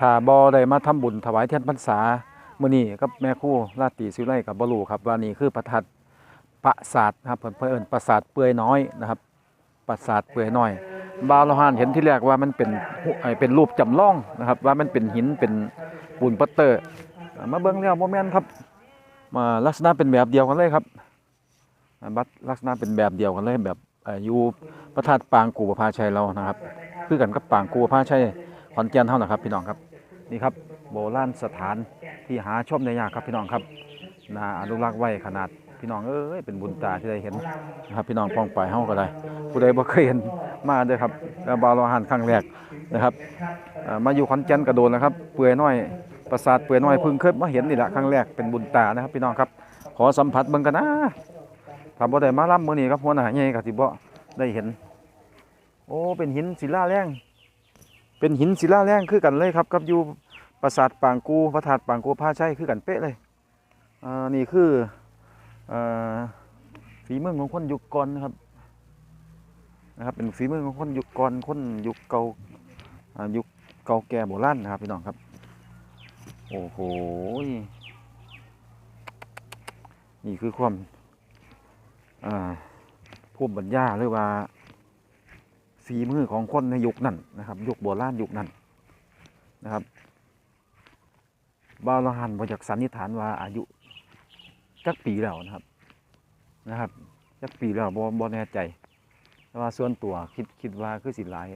ถ้าบ่ได้มาทำบุญถวายเทียนพรรษามื้อนี้กับแม่ครูราตรีศิไลกับบ่รู้ครับว่านี่คือประทัดปราสาทนะครับเพิ่นเพิ่นเอิ้นปราสาทเปื่อยน้อยนะครับ ปราสาทเปื่อยน้อย บาลหานเห็นที่แรกว่ามันเป็นไอเป็นรูปจำลองนะครับ ว่ามันเป็นหินเป็นปูนปัตเตอร์ มาเบิ่งแล้วบ่แม่นครับ มาลักษณะเป็นแบบเดียวกันเลยครับบัดลักษณะเป็นแบบเดียวกันเลยแบบอยู่พระธาตุปางกูประภาชัยเรานะครับ คือกันกับปางกูประภาชัย อนแก่นเท่านะครับ พี่น้องครับนี่ครับโบราณสถานที่หาชมได้ยากครับพี่น้องครับนาอนุรักษ์ไว้ขนาดพี่น้องเอ้ยเป็นบุญตาที่ได้เห็นนะครับ พี่น้องป้องไปเฮาก็ได้ผู้ใดบ่เคยเห็นมาเด้อครับบาวโลหานครั้งแรกนะครับมาอยู่ขอนแก่นกระโดนนะครับ เปื่อยน้อยปราสาทเปื่อยน้อยเพิ่งเคยมาเห็นนี่แหละครั้งแรกเป็นบุญตานะครับ พี่น้องครับ ขอสัมผัสเบิ่งกันนะถ้าบ่ได้มาล่ำมื้อนี้ครับหัวหน้าใหญ่ก็สิบ่ได้เห็น โอ้เป็นหินศิลาแรง เป็นหินศิลาแรงคือกันเลยครับกับอยู่ปราสาทปางกูพระธาตุปางกูพาใชัยคือกันเป๊ะเลยอ่านี่คืออ่อฝีมือของคนยุคก่อนนะครับนะครับ เป็นฝีมือของคนยุคก่อนคนยุคเก่าอ่ายุคเก่าแก่โบราณนะครับพี่น้องครับ โอ้โหนี่คือความอ่าภูมิปัญญาหรือว่า ฝีมือของคนในยุคนั้นนะครับ ยุคโบราณยุคนั้นนะครับบาลหันมาจากสันนิษฐานว่าอายุจักปีแล้วนะครับนะครับจักปีแล้วบ่บ่แน่ใจ แต่ว่าส่วนตัวคิดคิดว่าคือสิหลาย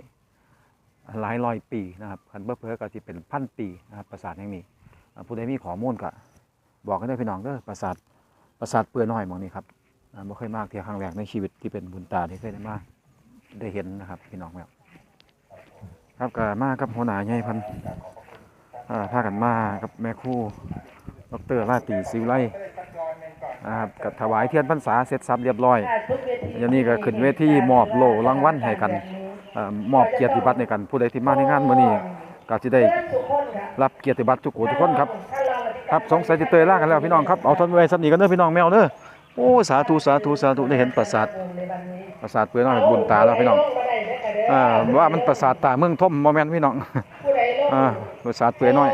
หลายร้อยปีนะครับคันเบิ่เพิ่ก็สิเป็นพันปีนะครับปราสาทแห่งนี้ผู้ใดมีข้อมูลก็บอกกันได้พี่น้องเด้อปราสาทปราสาทเปื่อยน้อยมองนี้ครับอ่าบ่เคยมากเที่ยครั้งแรกในชีวิตที่เป็นบุญตาที่เคยได้มาก ได้เห็นนะครับพี่น้องครับครับก็มากับหัวหน้าใหญ่พันธุ์อ่าพากันมากับแม่คู่ดรราตรีศิวไลนะครับกับถวายเทียนพรรษาเสร็จสับเรียบร้อยอย่างนี้ก็ขึ้นเวทีมอบโล่รางวัลให้กันอมอบเกียรติบัตรในกันผู้ใดที่มาในงานมื้อนี้ก็จะได้รับเกียรติบัตรทุกคนทุกคนครับ ครับสงสัยจะเตยล่ากันแล้วพี่น้องครับเอาทนไว้สักนี้กันเด้อพี่น้องแมวเด้อ โอ้สาธุสาธุสาธุได้เห็นปราสาทปราสาทเปื่อยน้อยบุญตาแล้วพี่น้องอ่าว่ามันปราสาทตาเมืองท่มโมเมนต์พี่น้องอ่าปราสาทเปื่อยน้อย